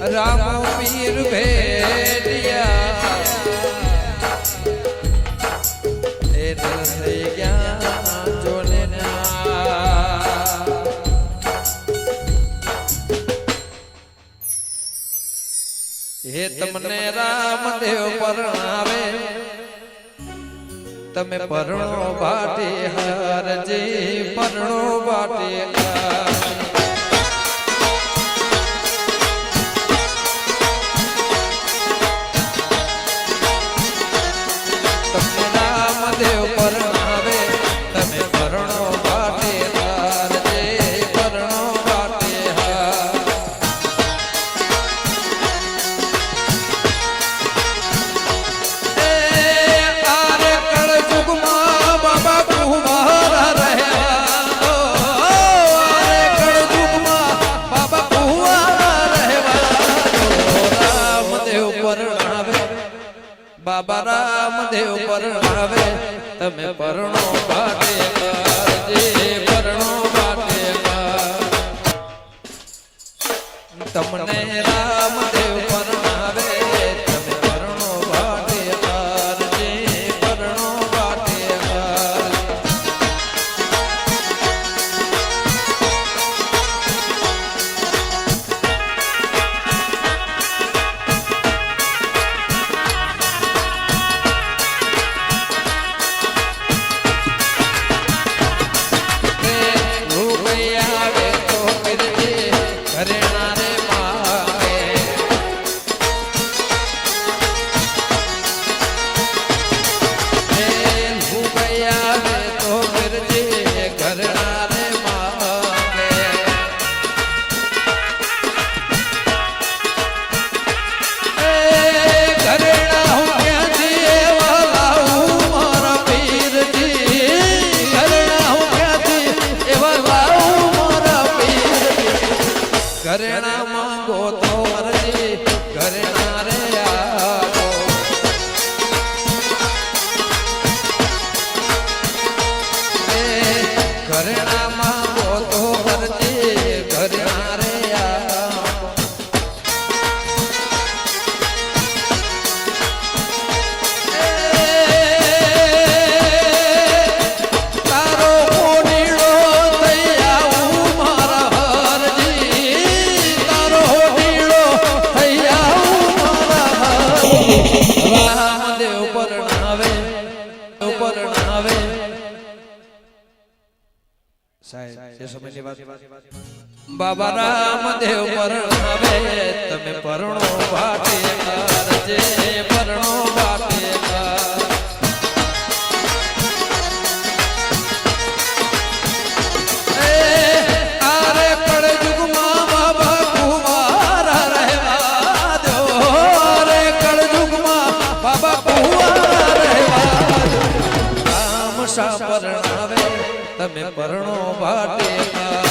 રામ પીર ભેટિયા. એ દિલ થઈ ગયા જોને હે તમને રામદેવ પરણાવે. તમે પરણો બાટી હારજી, પરણો બાટી હારજી બાબા રામદેવ પરણાવે તમે પરણો પાટે કરજે પરણો પાટે. તમને રામદેવ ઘરેણા માંગો તો મરજી ઘરેણા રે ઘરેણા સાહેબ એ સમયની વાત બાબા રામદેવ પરણાવે તમે પરણો બાટે કરજે પરણો સા પરણાવે તમે પરણો ભાટે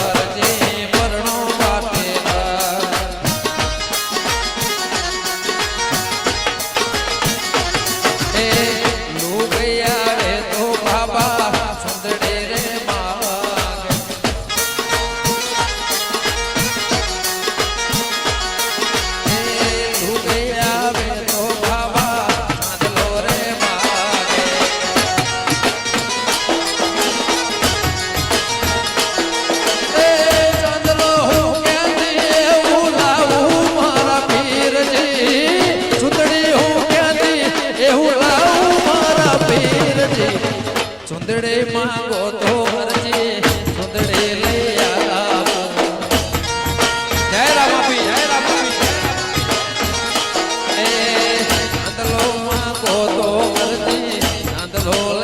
the Lord.